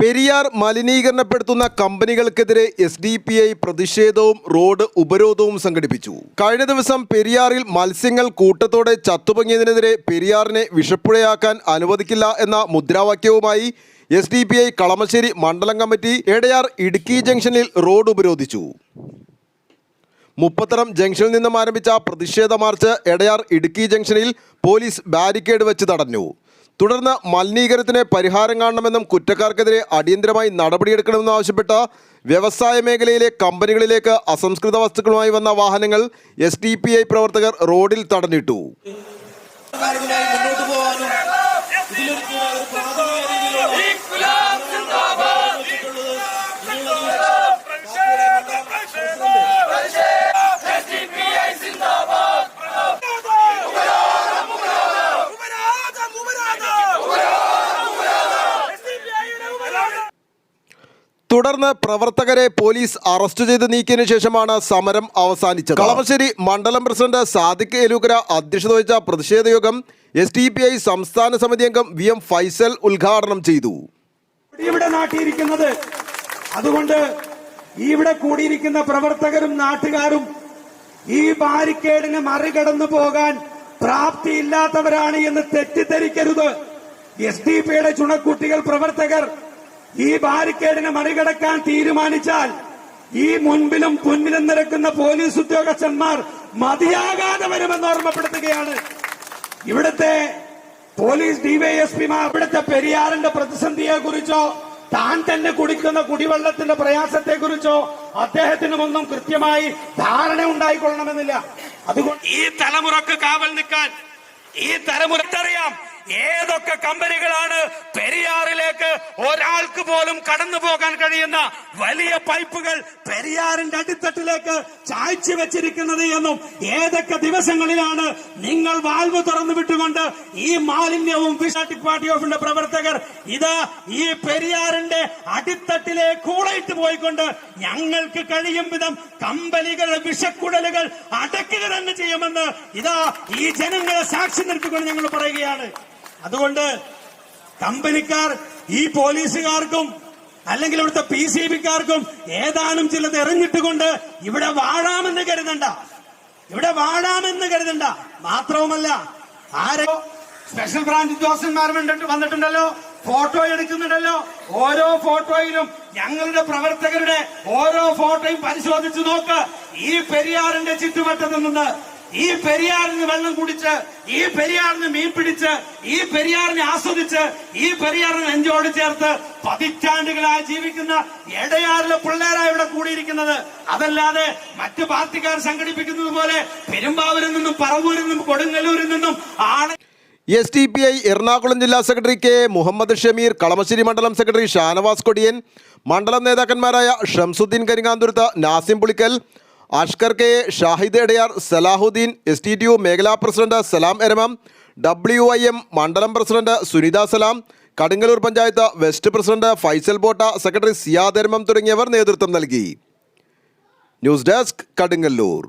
പെരിയാർ മലിനീകരണപ്പെടുത്തുന്ന കമ്പനികൾക്കെതിരെ S D P I പ്രതിഷേധവും റോഡ് ഉപരോധവും സംഘടിപ്പിച്ചു. കഴിഞ്ഞ ദിവസം പെരിയാറിൽ മത്സ്യങ്ങൾ കൂട്ടത്തോടെ ചത്തുപൊങ്ങിയതിനെതിരെ പെരിയാറിനെ വിഷപ്പുഴയാക്കാൻ അനുവദിക്കില്ല എന്ന മുദ്രാവാക്യവുമായി S D P I Kalamassery മണ്ഡലം കമ്മിറ്റി എടയാർ ഇടുക്കി ജംഗ്ഷനിൽ റോഡ് ഉപരോധിച്ചു. മുപ്പത്തരം ജംഗ്ഷനിൽ നിന്നും ആരംഭിച്ച പ്രതിഷേധ മാർച്ച് എടയാർ ഇടുക്കി ജംഗ്ഷനിൽ പോലീസ് ബാരിക്കേഡ് വെച്ച് തടഞ്ഞു. തുടർന്ന് മലിനീകരണത്തിന് പരിഹാരം കാണണമെന്നും കുറ്റക്കാർക്കെതിരെ അടിയന്തരമായി നടപടിയെടുക്കണമെന്നും ആവശ്യപ്പെട്ട വ്യവസായ മേഖലയിലെ കമ്പനികളിലേക്ക് അസംസ്കൃത വസ്തുക്കളുമായി വന്ന വാഹനങ്ങൾ എസ് പ്രവർത്തകർ റോഡിൽ തടഞ്ഞിട്ടു. തുടർന്ന് പ്രവർത്തകരെ പോലീസ് അറസ്റ്റ് ചെയ്ത് നീക്കിയതിനു ശേഷമാണ് സമരം അവസാനിച്ചത്. കളമശ്ശേരി മണ്ഡലം പ്രസിഡന്റ് സാദിഖ് എലൂക്കര അധ്യക്ഷത വഹിച്ച പ്രതിഷേധ യോഗം എസ് ഡി പി ഐ സംസ്ഥാന സമിതി അംഗം വി എം ഫൈസൽ ഉദ്ഘാടനം ചെയ്തു. ഇവിടെ അതുകൊണ്ട് ഇവിടെ കൂടിയിരിക്കുന്ന പ്രവർത്തകരും നാട്ടുകാരും ഈ ബാരിക്കേഡിനെ മറികടന്നു പോകാൻ പ്രാപ്തിയില്ലാത്തവരാണ് എന്ന് തെറ്റിദ്ധരിക്കരുത്. എസ് ഡി പിയുടെ ചുണക്കുട്ടികൾ പ്രവർത്തകർ ഈ ബാരിക്കേഡിനെ മറികടക്കാൻ തീരുമാനിച്ചാൽ ഈ മുൻപിലും പിന്നിലും നിരക്കുന്ന പോലീസ് ഉദ്യോഗസ്ഥന്മാർ മതിയാകാതെ വരുമെന്ന് ഓർമ്മപ്പെടുത്തുകയാണ്. ഇവിടുത്തെ പോലീസ് ഡിവൈഎസ്പിമാർ ഇവിടുത്തെ പെരിയാറിന്റെ പ്രതിസന്ധിയെ കുറിച്ചോ താൻ തന്നെ കുടിക്കുന്ന കുടിവെള്ളത്തിന്റെ പ്രയാസത്തെ കുറിച്ചോ അദ്ദേഹത്തിനുമൊന്നും കൃത്യമായി ധാരണ ഉണ്ടായിക്കൊള്ളണമെന്നില്ല. അതുകൊണ്ട് ഈ തലമുറയ്ക്ക് കാവൽ നിൽക്കാൻ ഈ തലമുറക്കറിയാം. ഏതൊക്കെ കമ്പനികളാണ് പെരിയാറിലേക്ക് ഒരാൾക്ക് പോലും കടന്നു പോകാൻ കഴിയുന്ന വലിയ പൈപ്പുകൾ പെരിയാറിന്റെ അടിത്തട്ടിലേക്ക് ചായ്ച വെച്ചിരിക്കുന്നത് എന്നും ഏതൊക്കെ ദിവസങ്ങളിലാണ് നിങ്ങൾ വാൽവ് തുറന്നു വിട്ടുകൊണ്ട് ഈ മാലിന്യവും ഫിഷാട്ടിക് പാർട്ടി ഓഫിന്റെ പ്രവർത്തകർ ഇതാ ഈ പെരിയാറിന്റെ അടിത്തട്ടിലെ കൂളയിട്ട് പോയിക്കൊണ്ട് ഞങ്ങൾക്ക് കഴിയും വിധം കമ്പനികളുടെ വിഷക്കുടലുകൾ അടക്കുക തന്നെ ചെയ്യുമെന്ന് ഇതാ ഈ ജനങ്ങളെ സാക്ഷി നിർത്തിക്കൊണ്ട് ഞങ്ങൾ പറയുകയാണ്. അതുകൊണ്ട് കമ്പനിക്കാർ ഈ പോലീസുകാർക്കും അല്ലെങ്കിൽ ഇവിടുത്തെ പി സി ബിക്കാർക്കും ഏതാനും ചിലത് എറിഞ്ഞിട്ടുകൊണ്ട് ഇവിടെ വാഴാമെന്ന് കരുതണ്ട. ഇവിടെ വാഴാമെന്ന് കരുതണ്ട. മാത്രവുമല്ല ആരോ സ്പെഷ്യൽ ബ്രാഞ്ച് ഉദ്യോഗസ്ഥന്മാർ വന്നിട്ട് വന്നിട്ടുണ്ടല്ലോ. ഫോട്ടോ എടുക്കുന്നുണ്ടല്ലോ. ഓരോ ഫോട്ടോയിലും ഞങ്ങളുടെ പ്രവർത്തകരുടെ ഓരോ ഫോട്ടോയും പരിശോധിച്ചു നോക്ക്. ഈ പെരിയാറിന്റെ ചുറ്റുവട്ടത്ത് നിന്ന് ഈ പെരിയാറിന് വെള്ളം കുടിച്ച് ഈ പെരിയാറിന് മീൻ പിടിച്ച് ഈ പെരിയാറിനെ ആസ്വദിച്ച് ഈ പെരിയാറിന് നെഞ്ചോട് ചേർത്ത് പതിറ്റാണ്ടുകളായി ജീവിക്കുന്ന എടയാറിലെ പിള്ളേരാണ് ഇവിടെ കൂടിയിരിക്കുന്നത്. അതല്ലാതെ മറ്റു പാർട്ടിക്കാർ സംഘടിപ്പിക്കുന്നത് പോലെ പെരുമ്പാവൂരിൽ നിന്നും പറവൂരിൽ നിന്നും കൊടുങ്ങല്ലൂരിൽ നിന്നും ആണ് S T P I Ernakulam ജില്ലാ സെക്രട്ടറി കെ മുഹമ്മദ് ഷമീർ കളമശ്ശേരി മണ്ഡലം സെക്രട്ടറി ഷാനവാസ് കൊടിയൻ മണ്ഡലം നേതാക്കന്മാരായ Shamsuddin Karinganthuruth Nasim Pulikkal Ashkar K Shahid Edayar Salahuddin S T T U മേഖലാ president Salam Eramam W I M മണ്ഡലം president Sunitha Salam Kadungallur panchayat west president Faisal Botta secretary Siyad Eramam തുടങ്ങിയവർ നേതൃത്വം നൽകി. News desk Kadungallur.